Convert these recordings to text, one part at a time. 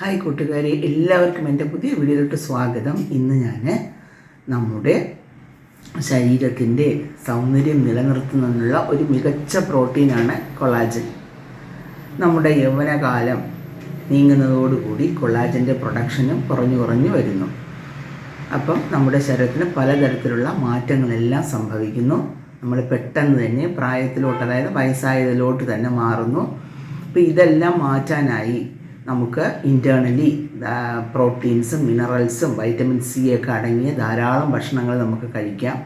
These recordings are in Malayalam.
ഹായ് കൂട്ടുകാരെ എല്ലാവർക്കും എന്റെ പുതിയ വീഡിയോയിലോട്ട് സ്വാഗതം. ഇന്ന് ഞാൻ നമ്മുടെ ശരീരത്തിന്റെ സൗന്ദര്യം നിലനിർത്തുന്നതിനുള്ള ഒരു മികച്ച പ്രോട്ടീനാണ് കൊളാജൻ. നമ്മുടെ യൗവനകാലം നീങ്ങുന്നതോടുകൂടി കൊളാജന്റെ പ്രൊഡക്ഷനും കുറഞ്ഞു കുറഞ്ഞു വരുന്നു. അപ്പം നമ്മുടെ ശരീരത്തിന് പലതരത്തിലുള്ള മാറ്റങ്ങളെല്ലാം സംഭവിക്കുന്നു. നമ്മൾ പെട്ടെന്ന് തന്നെ പ്രായത്തിലോട്ട് അതായത് വയസ്സായതിലോട്ട് തന്നെ മാറുന്നു. അപ്പോൾ ഇതെല്ലാം മാറ്റാനായി നമുക്ക് ഇന്റേർണലി പ്രോട്ടീൻസും മിനറൽസും വൈറ്റമിൻ സി ഒക്കെ അടങ്ങിയ ധാരാളം ഭക്ഷണങ്ങൾ നമുക്ക് കഴിക്കാം.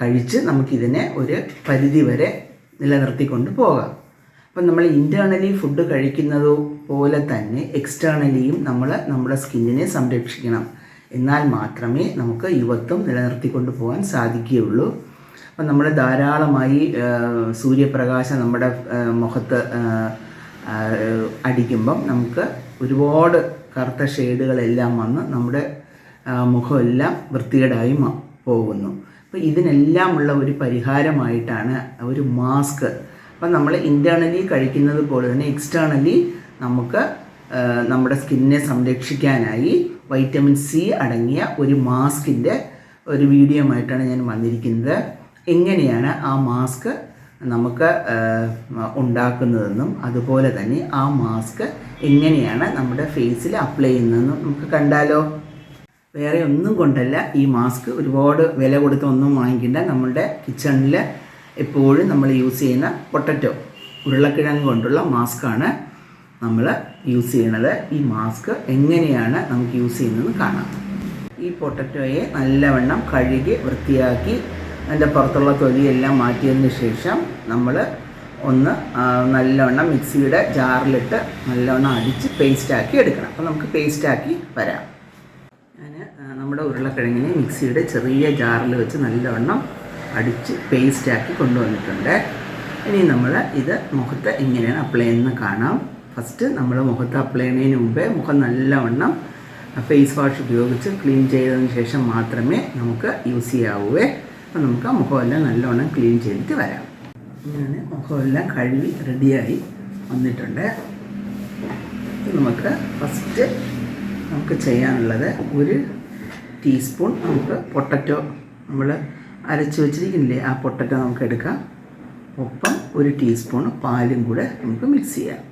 കഴിച്ച് നമുക്കിതിനെ ഒരു പരിധി വരെ നിലനിർത്തിക്കൊണ്ട് പോകാം. അപ്പം നമ്മൾ ഇന്റേർണലി ഫുഡ് കഴിക്കുന്നത് പോലെ തന്നെ എക്സ്റ്റേർണലിയും നമ്മൾ നമ്മുടെ സ്കിന്നിനെ സംരക്ഷിക്കണം. എന്നാൽ മാത്രമേ നമുക്ക് യുവത്വം നിലനിർത്തിക്കൊണ്ട് പോകാൻ സാധിക്കുകയുള്ളൂ. അപ്പം നമ്മൾ ധാരാളമായി സൂര്യപ്രകാശം നമ്മുടെ മുഖത്ത് അടിക്കുമ്പം നമുക്ക് ഒരുപാട് കറുത്ത ഷെയ്ഡുകളെല്ലാം വന്ന് നമ്മുടെ മുഖമെല്ലാം വൃത്തികേടായി പോകുന്നു. അപ്പോൾ ഇതിനെല്ലാമുള്ള ഒരു പരിഹാരമായിട്ടാണ് ഒരു മാസ്ക്. അപ്പം നമ്മൾ ഇന്റേർണലി കഴിക്കുന്നത് പോലെ തന്നെ എക്സ്റ്റേർണലി നമുക്ക് നമ്മുടെ സ്കിന്നിനെ സംരക്ഷിക്കാനായി വൈറ്റമിൻ സി അടങ്ങിയ ഒരു മാസ്കിന്റെ ഒരു വീഡിയോ ആയിട്ടാണ് ഞാൻ വന്നിരിക്കുന്നത്. എങ്ങനെയാണ് ആ മാസ്ക് നമുക്ക് ഉണ്ടാക്കുന്നതെന്നും അതുപോലെ തന്നെ ആ മാസ്ക് എങ്ങനെയാണ് നമ്മുടെ ഫേസിൽ അപ്ലൈ ചെയ്യുന്നതെന്നും നമുക്ക് കണ്ടാലോ? വേറെ ഒന്നും കൊണ്ടല്ല ഈ മാസ്ക് ഒരുപാട് വില കൊടുത്ത് ഒന്നും വാങ്ങിക്കേണ്ട നമ്മളുടെ കിച്ചണിൽ എപ്പോഴും നമ്മൾ യൂസ് ചെയ്യുന്ന പൊട്ടറ്റോ ഉരുളക്കിഴങ്ങ് കൊണ്ടുള്ള മാസ്കാണ് നമ്മൾ യൂസ് ചെയ്യണത്. ഈ മാസ്ക് എങ്ങനെയാണ് നമുക്ക് യൂസ് ചെയ്യുന്നതെന്ന് കാണാം. ഈ പൊട്ടറ്റോയെ നല്ലവണ്ണം കഴുകി വൃത്തിയാക്കി അതിന്റെ പുറത്തുള്ള തൊലിയെല്ലാം മാറ്റിയതിന് ശേഷം നമ്മൾ ഒന്ന് നല്ലവണ്ണം മിക്സിയുടെ ജാറിലിട്ട് നല്ലവണ്ണം അടിച്ച് പേസ്റ്റാക്കി എടുക്കണം. അപ്പോൾ നമുക്ക് പേസ്റ്റാക്കി വരാം. ഞാൻ നമ്മുടെ ഉരുളക്കിഴങ്ങിനെ മിക്സിയുടെ ചെറിയ ജാറിൽ വെച്ച് നല്ലവണ്ണം അടിച്ച് പേസ്റ്റാക്കി കൊണ്ടുവന്നിട്ടുണ്ട്. ഇനി നമ്മൾ ഇത് മുഖത്ത് എങ്ങനെയാണ് അപ്ലൈ ചെയ്യുന്നത് കാണാം. ഫസ്റ്റ് നമ്മൾ മുഖത്ത് അപ്ലൈ ചെയ്യുന്നതിന് മുമ്പേ മുഖം നല്ലവണ്ണം ഫേസ് വാഷ് ഉപയോഗിച്ച് ക്ലീൻ ചെയ്തതിന് ശേഷം മാത്രമേ നമുക്ക് യൂസ് ചെയ്യാവൂവേ അപ്പോൾ നമുക്ക് ആ മുഖമെല്ലാം നല്ലവണ്ണം ക്ലീൻ ചെയ്തിട്ട് വരാം. ഞാൻ മുഖമെല്ലാം കഴുകി റെഡിയായി വന്നിട്ടുണ്ട്. നമുക്ക് ഫസ്റ്റ് നമുക്ക് ചെയ്യാനുള്ളത് ഒരു ടീസ്പൂൺ നമുക്ക് പൊട്ടറ്റോ നമ്മൾ അരച്ച് വെച്ചിരിക്കുന്നില്ലേ ആ പൊട്ടറ്റോ നമുക്ക് എടുക്കാം. ഒപ്പം ഒരു ടീസ്പൂൺ പാലും കൂടെ നമുക്ക് മിക്സ് ചെയ്യാം.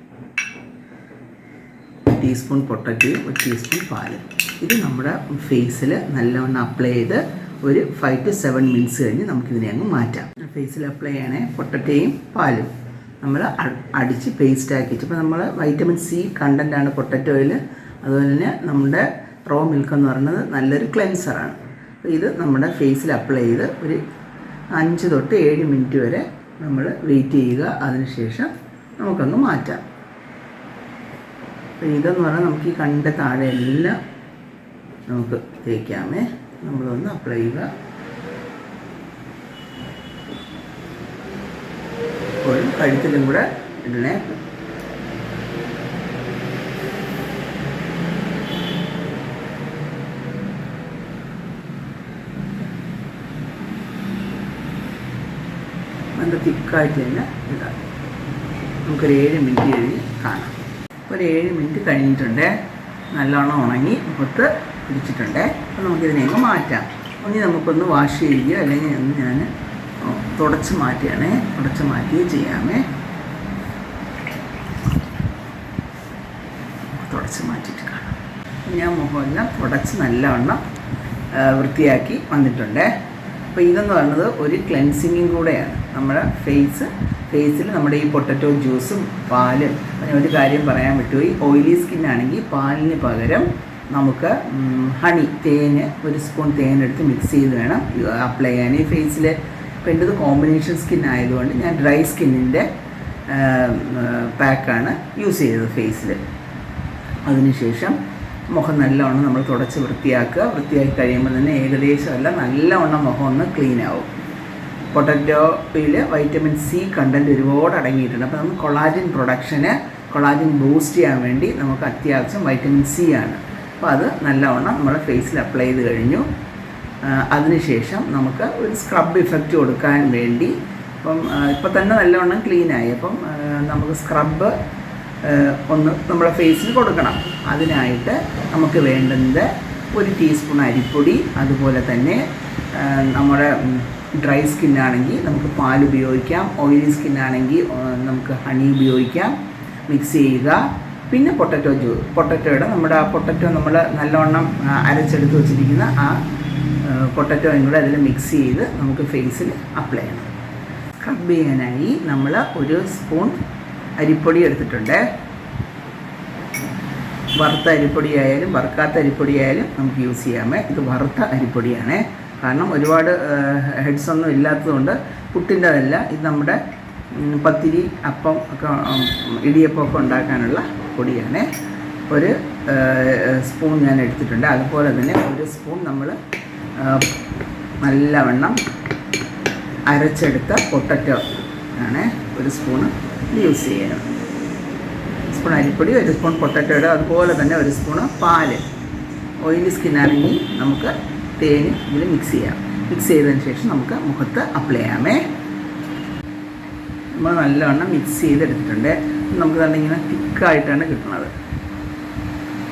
ടീസ്പൂൺ പൊട്ടറ്റയും ഒരു ടീസ്പൂൺ പാലും. ഇത് നമ്മുടെ ഫേസിൽ നല്ലവണ്ണം അപ്ലൈ ചെയ്ത് ഒരു ഫൈവ് ടു സെവൻ മിനിറ്റ്സ് കഴിഞ്ഞ് നമുക്കിതിനെ അങ്ങ് മാറ്റാം. ഫേസിൽ അപ്ലൈ ചെയ്യണേ പൊട്ടറ്റയും പാലും. നമ്മൾ അടിച്ച് പേസ്റ്റ് ആക്കിയിട്ട് ഇപ്പോൾ നമ്മൾ വൈറ്റമിൻ സി കണ്ടന്റാണ് പൊട്ടറ്റോയിൽ അതുപോലെ തന്നെ നമ്മുടെ റോ മിൽക്ക് എന്ന് പറയുന്നത് നല്ലൊരു ക്ലെൻസറാണ് ഇത് നമ്മുടെ ഫേസിൽ അപ്ലൈ ചെയ്ത് ഒരു അഞ്ച് തൊട്ട് ഏഴ് മിനിറ്റ് വരെ നമ്മൾ വെയിറ്റ് ചെയ്യുക. അതിനുശേഷം നമുക്കങ്ങ് മാറ്റാം. ഇതെന്ന് പറഞ്ഞാൽ നമുക്ക് ഈ കണ്ട താഴെ എല്ലാം നമുക്ക് തേക്കാമേ. നമ്മളൊന്ന് അപ്ലൈ ചെയ്യുക. എപ്പോഴും കഴുത്തിലും കൂടെ ഇടണേ. നല്ല തിക്കായിട്ട് തന്നെ ഇടാം. നമുക്കൊരു ഏഴ് മിനിറ്റ് കഴിഞ്ഞ് കാണാം. ഒരു ഏഴ് മിനിറ്റ് കഴിഞ്ഞിട്ടുണ്ട്. നല്ലോണം ഉണങ്ങി മുഖത്ത് പിടിച്ചിട്ടുണ്ട്. അപ്പോൾ നമുക്ക് ഇതിനെയൊക്കെ മാറ്റാം. ഇനി നമുക്കൊന്ന് വാഷ് ചെയ്യുകയോ അല്ലെങ്കിൽ ഒന്ന് ഞാൻ തുടച്ച് മാറ്റുകയാണേ. തുടച്ച് മാറ്റുകയോ ചെയ്യാമേ. തുടച്ച് മാറ്റിയിട്ട് കാണാം. ഞാൻ മുഖമെല്ലാം തുടച്ച് നല്ലവണ്ണം വൃത്തിയാക്കി വന്നിട്ടുണ്ട്. അപ്പോൾ ഇതെന്ന് പറയുന്നത് ഒരു ക്ലെൻസിങ്ങും കൂടെയാണ്. നമ്മുടെ ഫേസ് ഫേസിൽ നമ്മുടെ ഈ പൊട്ടറ്റോ ജ്യൂസും പാലും ഞാൻ ഒരു കാര്യം പറയാൻ വിട്ടുപോയി ഓയിലി സ്കിൻ ആണെങ്കിൽ പാലിന് പകരം നമുക്ക് ഹണി തേന് ഒരു സ്പൂൺ തേനെടുത്ത് മിക്സ് ചെയ്ത് വേണം. അപ്ലൈ ചെയ്യാൻ. ഈ ഫേസിൽ ഇപ്പം എന്റെ കോമ്പിനേഷൻ സ്കിൻ ആയതുകൊണ്ട് ഞാൻ ഡ്രൈ സ്കിന്നിന്റെ പാക്കാണ് യൂസ് ചെയ്തത് ഫേസിൽ അതിനുശേഷം മുഖം നല്ലവണ്ണം നമ്മൾ തുടച്ച് വൃത്തിയാക്കുക. വൃത്തിയാക്കി കഴിയുമ്പോൾ തന്നെ ഏകദേശം അല്ല നല്ലവണ്ണം മുഖം ഒന്ന് ക്ലീൻ ആവും. പൊട്ടറ്റോയിൽ വൈറ്റമിൻ സി കണ്ടന്റ് ഒരുപാട് അടങ്ങിയിട്ടുണ്ട്. അപ്പോൾ നമുക്ക് കൊളാജിൻ പ്രൊഡക്ഷന് കൊളാജിൻ ബൂസ്റ്റ് ചെയ്യാൻ വേണ്ടി നമുക്ക് അത്യാവശ്യം വൈറ്റമിൻ സി ആണ്. അപ്പോൾ അത് നല്ലവണ്ണം നമ്മുടെ ഫേസിൽ അപ്ലൈ ചെയ്ത് കഴിഞ്ഞു. അതിനുശേഷം നമുക്ക് ഒരു സ്ക്രബ് ഇഫക്റ്റ് കൊടുക്കാൻ വേണ്ടി അപ്പം ഇപ്പം തന്നെ നല്ലവണ്ണം ക്ലീനായി അപ്പം നമുക്ക് സ്ക്രബ് ഒന്ന് നമ്മുടെ ഫേസിൽ കൊടുക്കണം. അതിനായിട്ട് നമുക്ക് വേണ്ടത് ഒരു ടീസ്പൂൺ അരിപ്പൊടി അതുപോലെ തന്നെ നമ്മുടെ ഡ്രൈ സ്കിൻ ആണെങ്കിൽ നമുക്ക് പാൽ ഉപയോഗിക്കാം ഓയിലി ആണെങ്കിൽ നമുക്ക് ഹണി ഉപയോഗിക്കാം മിക്സ് ചെയ്യുക. പിന്നെ പൊട്ടറ്റോ ജ്യൂ പൊട്ടറ്റോയുടെ നമ്മുടെ ആ പൊട്ടറ്റോ നമ്മൾ നല്ലവണ്ണം അരച്ചെടുത്ത് വെച്ചിരിക്കുന്ന ആ പൊട്ടറ്റോയും കൂടെ അതിൽ മിക്സ് ചെയ്ത് നമുക്ക് ഫേസിൽ അപ്ലൈ ചെയ്യണം സ്ക്രബ് ചെയ്യാനായി നമ്മൾ ഒരു സ്പൂൺ അരിപ്പൊടി എടുത്തിട്ടുണ്ട്. വറുത്ത അരിപ്പൊടി ആയാലും വറുക്കാത്ത അരിപ്പൊടി ആയാലും നമുക്ക് യൂസ് ചെയ്യാമേ ഇത് വറുത്ത അരിപ്പൊടിയാണ്. കാരണം ഒരുപാട് ഹെഡ്സ് ഒന്നും ഇല്ലാത്തതുകൊണ്ട് പുട്ടിന്റെതല്ല ഇത് നമ്മുടെ പത്തിരി അപ്പം ഒക്കെ ഇടിയപ്പമൊക്കെ ഉണ്ടാക്കാനുള്ള പൊടിയാണ്. ഒരു സ്പൂൺ ഞാൻ എടുത്തിട്ടുണ്ട്. അതുപോലെ തന്നെ ഒരു സ്പൂൺ നമ്മൾ നല്ലവണ്ണം അരച്ചെടുത്ത പൊട്ടറ്റോ ആണ് ഒരു സ്പൂണ് യൂസ് ചെയ്യണം. സ്പൂൺ അരിപ്പൊടി ഒരു സ്പൂൺ പൊട്ടറ്റോയുടെ അതുപോലെ തന്നെ ഒരു സ്പൂണ് പാൽ. ഓയിലി സ്കിന്നാണെങ്കിൽ നമുക്ക് തേന് ഇതിൽ മിക്സ് ചെയ്യാം. മിക്സ് ചെയ്തതിന് ശേഷം നമുക്ക് മുഖത്ത് അപ്ലൈ ചെയ്യാമേ. നമ്മൾ നല്ലവണ്ണം മിക്സ് ചെയ്തെടുത്തിട്ടുണ്ട്. നമുക്ക് തന്നെ ഇങ്ങനെ തിക്കായിട്ടാണ് കിട്ടുന്നത്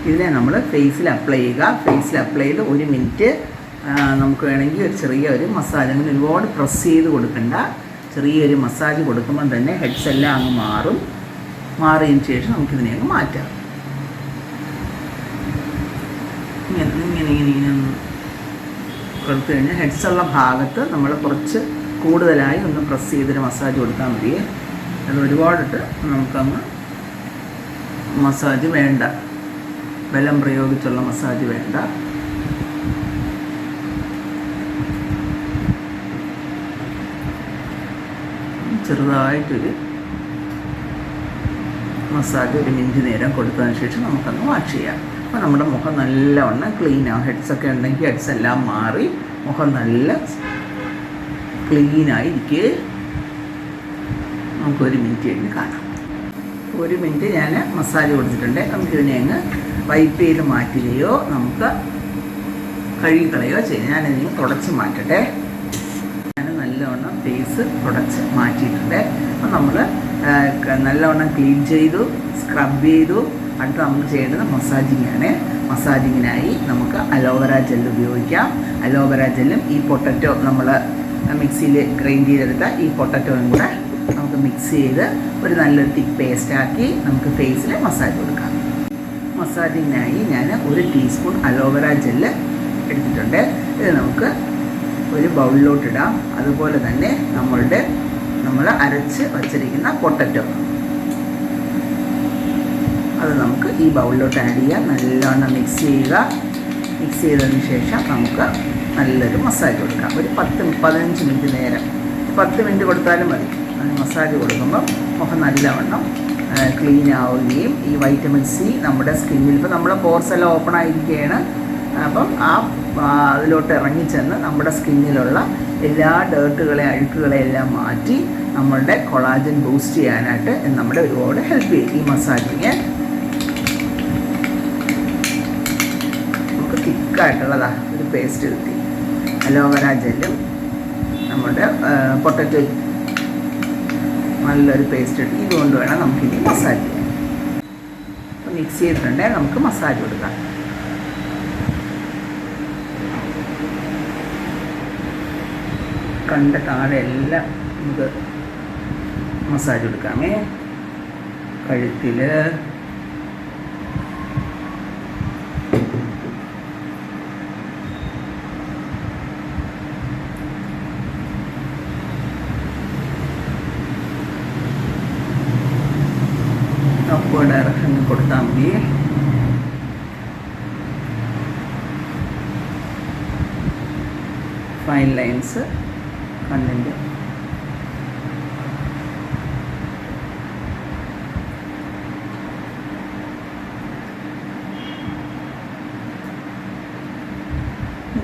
ഇതിനെ നമ്മൾ ഫേസിൽ അപ്ലൈ ചെയ്യുക. ഫേസിൽ അപ്ലൈ ചെയ്ത് ഒരു മിനിറ്റ് നമുക്ക് വേണമെങ്കിൽ ഒരു ചെറിയ ഒരു മസാജ് അങ്ങനെ ഒരുപാട് പ്രസ് ചെയ്ത് കൊടുക്കണ്ട. ചെറിയൊരു മസാജ് കൊടുക്കുമ്പോൾ തന്നെ ഹെഡ്സ് എല്ലാം അങ്ങ് മാറും. മാറിയതിന് ശേഷം നമുക്കിതിനെ അങ്ങ് മാറ്റാം. ഇങ്ങനെ ഇങ്ങനെ ഇങ്ങനെ ഇങ്ങനെ കൊടുത്തു കഴിഞ്ഞാൽ ഹെഡ്സ് ഉള്ള ഭാഗത്ത് നമ്മൾ കുറച്ച് കൂടുതലായി ഒന്ന് പ്രസ് ചെയ്തൊരു മസാജ് കൊടുത്താൽ മതിയേ. അത് ഒരുപാടിട്ട് നമുക്കങ്ങ് മസാജ് വേണ്ട. ബലം പ്രയോഗിച്ചുള്ള മസാജ് വേണ്ട. ചെറുതായിട്ടൊരു മസാജ് ഒരു മിനിറ്റ് നേരം കൊടുത്തതിന് ശേഷം നമുക്കങ്ങ് വാഷ് ചെയ്യാം. അപ്പോൾ നമ്മുടെ മുഖം നല്ലവണ്ണം ക്ലീൻ ആവും ഹെഡ്സൊക്കെ ഉണ്ടെങ്കിൽ ഹെഡ്സ് എല്ലാം മാറി മുഖം നല്ല ക്ലീനായിരിക്കേ നമുക്കൊരു മിനിറ്റ് കഴിഞ്ഞ് കാണാം. ഒരു മിനിറ്റ് ഞാൻ മസാജ് കൊടുത്തിട്ടുണ്ട്. നമുക്കിതിനെ അങ്ങ് വൈപ്പ് ചെയ്ത് മാറ്റുകയോ നമുക്ക് കഴുകിക്കളയോ ചെയ്യാം. ഞാനിതിനെ തുടച്ച് മാറ്റട്ടെ. ഞാൻ നല്ലവണ്ണം ഫേസ് തുടച്ച് മാറ്റിയിട്ടുണ്ട്. അപ്പം നമ്മൾ നല്ലവണ്ണം ക്ലീൻ ചെയ്തു സ്ക്രബ് ചെയ്തു അടുത്ത് നമുക്ക് ചെയ്യേണ്ടത് മസാജിങ് ആണ് മസാജിങ്ങിനായി നമുക്ക് അലോവേറ ജെൽ ഉപയോഗിക്കാം. അലോവേറ ജെല്ലും ഈ പൊട്ടറ്റോ നമ്മൾ മിക്സിയിൽ ഗ്രൈൻഡ് ചെയ്തെടുത്ത ഈ പൊട്ടറ്റോയും കൂടെ നമുക്ക് മിക്സ് ചെയ്ത് ഒരു നല്ലൊരു തിക്ക് പേസ്റ്റ് ആക്കി നമുക്ക് ഫേസിൽ മസാജ് കൊടുക്കാം. മസാജിങ്ങിനായി ഞാൻ ഒരു ടീസ്പൂൺ അലോവേറ ജെല്ല് എടുത്തിട്ടുണ്ട്. ഇത് നമുക്ക് ഒരു ബൗളിലോട്ടിടാം അതുപോലെ തന്നെ നമ്മളുടെ നമ്മൾ അരച്ച് വച്ചിരിക്കുന്ന പൊട്ടറ്റോ. അത് നമുക്ക് ഈ ബൗളിലോട്ട് ആഡ് ചെയ്യാം. നല്ലോണം മിക്സ് ചെയ്യുക. മിക്സ് ചെയ്തതിന് ശേഷം നമുക്ക് നല്ലൊരു മസാജ് കൊടുക്കാം. ഒരു പത്ത് പതിനഞ്ച് മിനിറ്റ് നേരം. പത്ത് മിനിറ്റ് കൊടുത്താലും മതി. മസാജ് കൊടുക്കുമ്പോൾ മുഖം നല്ലവണ്ണം ക്ലീൻ ആവുകയും ഈ വൈറ്റമിൻ സി നമ്മുടെ സ്കിന്നിൽ ഇപ്പോൾ നമ്മുടെ പോർസ് എല്ലാം ഓപ്പൺ ആയിരിക്കുകയാണ്. അപ്പം ആ, അതിലോട്ട് ഇറങ്ങിച്ചെന്ന് നമ്മുടെ സ്കിന്നിലുള്ള എല്ലാ ഡേർട്ടുകളെ അഴുക്കുകളെ എല്ലാം മാറ്റി നമ്മളുടെ കൊളാജൻ ബൂസ്റ്റ് ചെയ്യാനായിട്ട് നമ്മുടെ ഒരുപാട് ഹെൽപ്പ് ചെയ്യും. ഈ മസാജിങ് നമുക്ക് തിക്കായിട്ടുള്ളതാ ഒരു പേസ്റ്റ് കിട്ടി. അലോവേര ജെല്ലും നമ്മുടെ പൊട്ടറ്റോ നല്ലൊരു പേസ്റ്റ് ഇട്ട് ഇതുകൊണ്ട് വേണം നമുക്കിനി മസാജ് ചെയ്യാൻ. മിക്സ് ചെയ്തിട്ടുണ്ടേ നമുക്ക് മസാജ് കൊടുക്കാം. കണ്ട താഴെ എല്ലാം നമുക്ക് മസാജ് കൊടുക്കാമേ. കഴുത്തിൽ അപ്പോൾ ഡയറക്ഷൻ കൊടുത്താൽ മതി ഫൈൻ ലൈൻസ് കണ്ണിന്റെ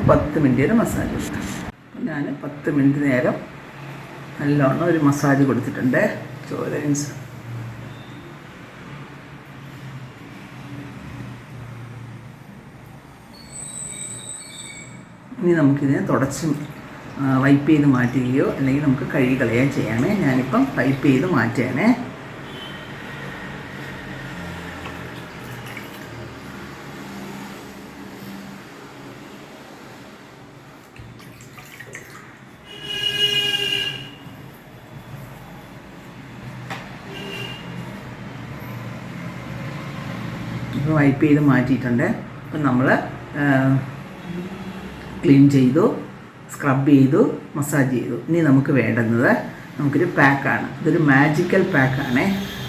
പത്ത് മിനിറ്റ് വരെ മസാജ് കൊടുക്കാം. ഞാൻ പത്ത് മിനിറ്റ് നേരം നല്ലോണം ഒരു മസാജ് കൊടുത്തിട്ടുണ്ട്. ചോലൻസ് ഇനി നമുക്കിതിനെ തുടച്ച് വൈപ്പ് ചെയ്ത് മാറ്റുകയോ അല്ലെങ്കിൽ നമുക്ക് കഴുകളയോ കളയുകയോ ചെയ്യാമേ. ഞാനിപ്പം വൈപ്പ് ചെയ്ത് മാറ്റുകയാണേ. വൈപ്പ് ചെയ്ത് മാറ്റിയിട്ടുണ്ട്. അപ്പം നമ്മൾ ക്ലീൻ ചെയ്തു സ്ക്രബ് ചെയ്തു മസാജ് ചെയ്തു. ഇനി നമുക്ക് വേണ്ടുന്നത് നമുക്കൊരു പാക്കാണ്. ഇതൊരു മാജിക്കൽ പാക്കാണേ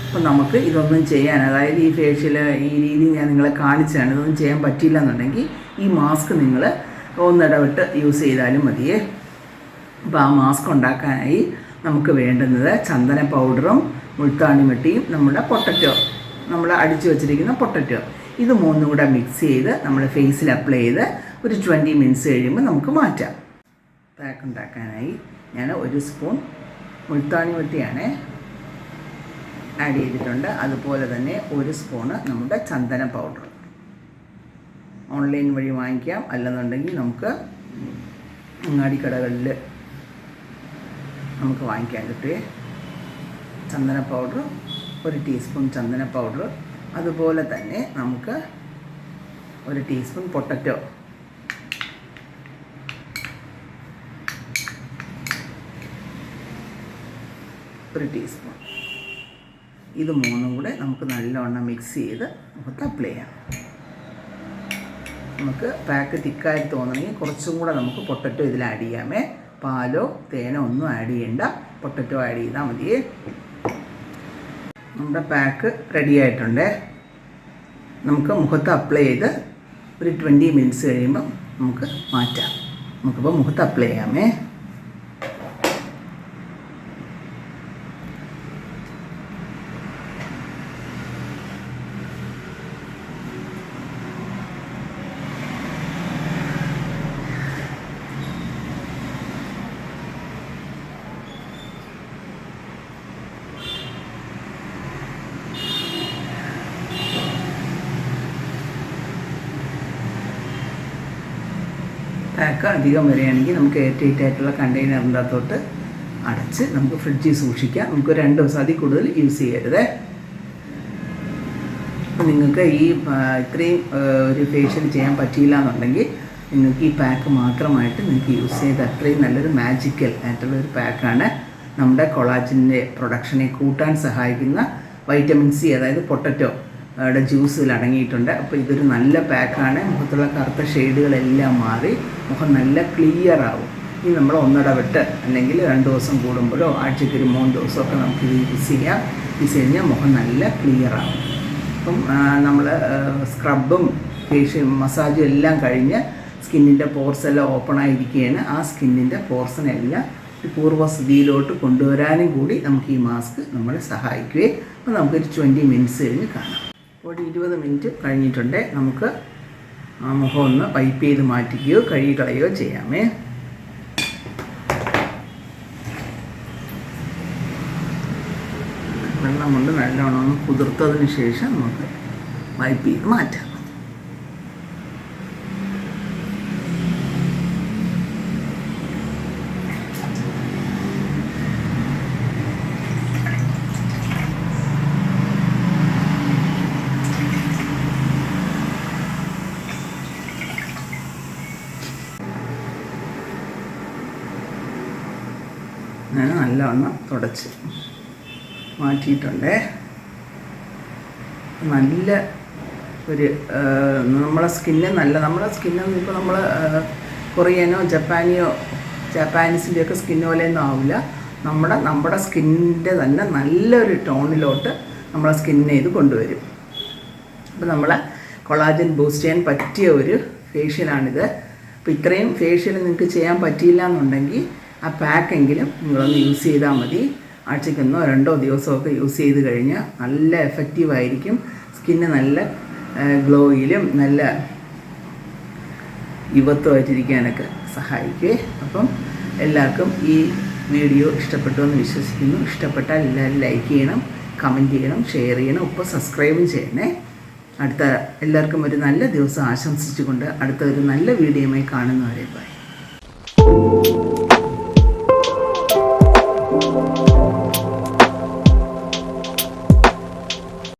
അപ്പം നമുക്ക് ഇതൊന്നും ചെയ്യാൻ അതായത് ഈ ഫേഷ്യൽ ഈ രീതി ഞാൻ നിങ്ങളെ കാണിച്ചാണ് ഇതൊന്നും ചെയ്യാൻ പറ്റില്ല എന്നുണ്ടെങ്കിൽ ഈ മാസ്ക് നിങ്ങൾ ഒന്നിടവിട്ട് യൂസ് ചെയ്താലും മതിയേ. അപ്പോൾ ആ മാസ്ക് ഉണ്ടാക്കാനായി നമുക്ക് വേണ്ടുന്നത് ചന്ദന പൗഡറും മുൾത്താണി മട്ടിയും നമ്മുടെ പൊട്ടറ്റോ നമ്മൾ അടിച്ചു വച്ചിരിക്കുന്ന പൊട്ടറ്റോ. ഇത് മൂന്നും കൂടെ മിക്സ് ചെയ്ത് നമ്മൾ ഫേസിൽ അപ്ലൈ ചെയ്ത് ഒരു ട്വന്റി മിനിറ്റ്സ് കഴിയുമ്പോൾ നമുക്ക് മാറ്റാം. പാക്ക് ഉണ്ടാക്കാനായി ഞാൻ ഒരു സ്പൂൺ മുൾത്താണി വെട്ടിയാണ് ആഡ് ചെയ്തിട്ടുണ്ട്. അതുപോലെ തന്നെ ഒരു സ്പൂണ് നമ്മുടെ ചന്ദന പൗഡർ ഓൺലൈൻ വഴി വാങ്ങിക്കാം. അല്ലെന്നുണ്ടെങ്കിൽ നമുക്ക് അങ്ങാടിക്കടകളിൽ നമുക്ക് വാങ്ങിക്കാൻ കിട്ടുകയെ ചന്ദന പൗഡർ ഒരു ടീസ്പൂൺ ചന്ദന പൗഡർ അതുപോലെ തന്നെ നമുക്ക് ഒരു ടീസ്പൂൺ പൊട്ടറ്റോ ഒരു ടീസ്പൂൺ ഇത് മൂന്നും കൂടെ നമുക്ക് നല്ലവണ്ണം മിക്സ് ചെയ്ത് നമുക്ക് അപ്ലൈ ചെയ്യാം. നമുക്ക് പാക്ക് തിക്കായി തോന്നണമെങ്കിൽ കുറച്ചും കൂടെ നമുക്ക് പൊട്ടറ്റോ ഇതിൽ ആഡ് ചെയ്യാമേ. പാലോ തേനോ ഒന്നും ആഡ് ചെയ്യണ്ട. പൊട്ടറ്റോ ആഡ് ചെയ്താൽ മതി. നമ്മുടെ പാക്ക് റെഡി ആയിട്ടുണ്ട്. നമുക്ക് മുഖത്ത് അപ്ലൈ ചെയ്ത് ഒരു ട്വന്റി മിനിറ്റ്സ് കഴിയുമ്പം നമുക്ക് മാറ്റാം. നമുക്കിപ്പോൾ മുഖത്ത് അപ്ലൈ ചെയ്യാമേ. പാക്ക് അധികം വരികയാണെങ്കിൽ നമുക്ക് എയർ ആയിട്ടുള്ള കണ്ടെയ്നറിന്റെ അകത്തോട്ട് അടച്ച് നമുക്ക് ഫ്രിഡ്ജിൽ സൂക്ഷിക്കാം. നമുക്ക് രണ്ട് ദിവസം അതിൽ കൂടുതൽ യൂസ് ചെയ്യരുത്. നിങ്ങൾക്ക് ഈ ഇത്രയും ഒരു ഫേഷ്യൽ ചെയ്യാൻ പറ്റിയില്ല എന്നുണ്ടെങ്കിൽ നിങ്ങൾക്ക് ഈ പാക്ക് മാത്രമായിട്ട് നിങ്ങൾക്ക് യൂസ് ചെയ്ത് അത്രയും നല്ലൊരു മാജിക്കൽ ആയിട്ടുള്ള ഒരു പാക്കാണ് നമ്മുടെ കൊളാജിന്റെ പ്രൊഡക്ഷനെ കൂട്ടാൻ സഹായിക്കുന്ന വൈറ്റമിൻ സി അതായത് പൊട്ടറ്റോ യുടെ ജ്യൂസിൽ അടങ്ങിയിട്ടുണ്ട്. അപ്പോൾ ഇതൊരു നല്ല പാക്കാണ്. മുഖത്തുള്ള കറുത്ത ഷെയ്ഡുകളെല്ലാം മാറി മുഖം നല്ല ക്ലിയർ ആവും. ഇനി നമ്മൾ ഒന്നിടവിട്ട് അല്ലെങ്കിൽ രണ്ട് ദിവസം കൂടുമ്പോഴോ ആഴ്ചയ്ക്ക് ഒരു മൂന്ന് ദിവസമൊക്കെ നമുക്ക് ഇത് യൂസ് ചെയ്യാം. യൂസ് കഴിഞ്ഞാൽ മുഖം നല്ല ക്ലിയർ ആവും. അപ്പം നമ്മൾ സ്ക്രബും ഫേഷ്യൽ മസാജും എല്ലാം കഴിഞ്ഞ് സ്കിന്നിന്റെ പോർസ് എല്ലാം ഓപ്പൺ ആയിരിക്കുകയാണ്. ആ സ്കിന്നിന്റെ പോർസിനെല്ലാം പൂർവസ്ഥിതിയിലോട്ട് കൊണ്ടുവരാനും കൂടി നമുക്ക് ഈ മാസ്ക് നമ്മളെ സഹായിക്കുകയും അപ്പോൾ നമുക്കൊരു ട്വന്റി മിനിറ്റ്സ് കഴിഞ്ഞ് കാണാം. ഒരു ഇരുപത് മിനിറ്റ് കഴിഞ്ഞിട്ടുണ്ട്. നമുക്ക് ആ മുഖം ഒന്ന് പൈപ്പ് ചെയ്ത് മാറ്റിക്കുകയോ കഴുകി കളയുകയോ ചെയ്യാമേ. വെള്ളം കൊണ്ട് നല്ലോണം കുതിർത്തതിന് ശേഷം നമുക്ക് വൈപ്പ് ചെയ്ത് മാറ്റാം. ഞാൻ നല്ലവണ്ണം തുടച്ച് മാറ്റിയിട്ടുണ്ട്. നല്ല ഒരു നമ്മളെ സ്കിന്ന് നല്ല നമ്മളെ സ്കിന്ന് ഇപ്പോൾ നമ്മൾ കൊറിയനോ ജപ്പാനിയോ ജപ്പാനീസിന്റെ ഒക്കെ സ്കിന്ന് പോലെയൊന്നും ആവില്ല നമ്മുടെ നമ്മുടെ സ്കിന്നിന്റെ തന്നെ നല്ലൊരു ടോണിലോട്ട് നമ്മളെ സ്കിന്നിനെ ഇത് കൊണ്ടുവരും. അപ്പോൾ നമ്മളെ കൊളാജൻ ബൂസ്റ്റ് ചെയ്യാൻ പറ്റിയ ഒരു ഫേഷ്യലാണിത്. അപ്പോൾ ഇത്രയും ഫേഷ്യൽ നിങ്ങൾക്ക് ചെയ്യാൻ പറ്റിയില്ല എന്നുണ്ടെങ്കിൽ ആ പാക്കെങ്കിലും നിങ്ങളൊന്ന് യൂസ് ചെയ്താൽ മതി. ആഴ്ചയ്ക്കൊന്നോ രണ്ടോ ദിവസമൊക്കെ യൂസ് ചെയ്ത് കഴിഞ്ഞാൽ നല്ല എഫക്റ്റീവ് ആയിരിക്കും. സ്കിന്ന് നല്ല ഗ്ലോയിലും നല്ല യുവത്വമായിട്ടിരിക്കാനൊക്കെ സഹായിക്കേ. അപ്പം എല്ലാവർക്കും ഈ വീഡിയോ ഇഷ്ടപ്പെട്ടു എന്ന് വിശ്വസിക്കുന്നു. ഇഷ്ടപ്പെട്ടാൽ എല്ലാവരും ലൈക്ക് ചെയ്യണം കമന്റ് ചെയ്യണം ഷെയർ ചെയ്യണം ഒപ്പം സബ്സ്ക്രൈബും ചെയ്യണേ. അടുത്ത എല്ലാവർക്കും ഒരു നല്ല ദിവസം ആശംസിച്ചുകൊണ്ട് അടുത്ത ഒരു നല്ല വീഡിയോയുമായി കാണുന്നവരെ ബൈ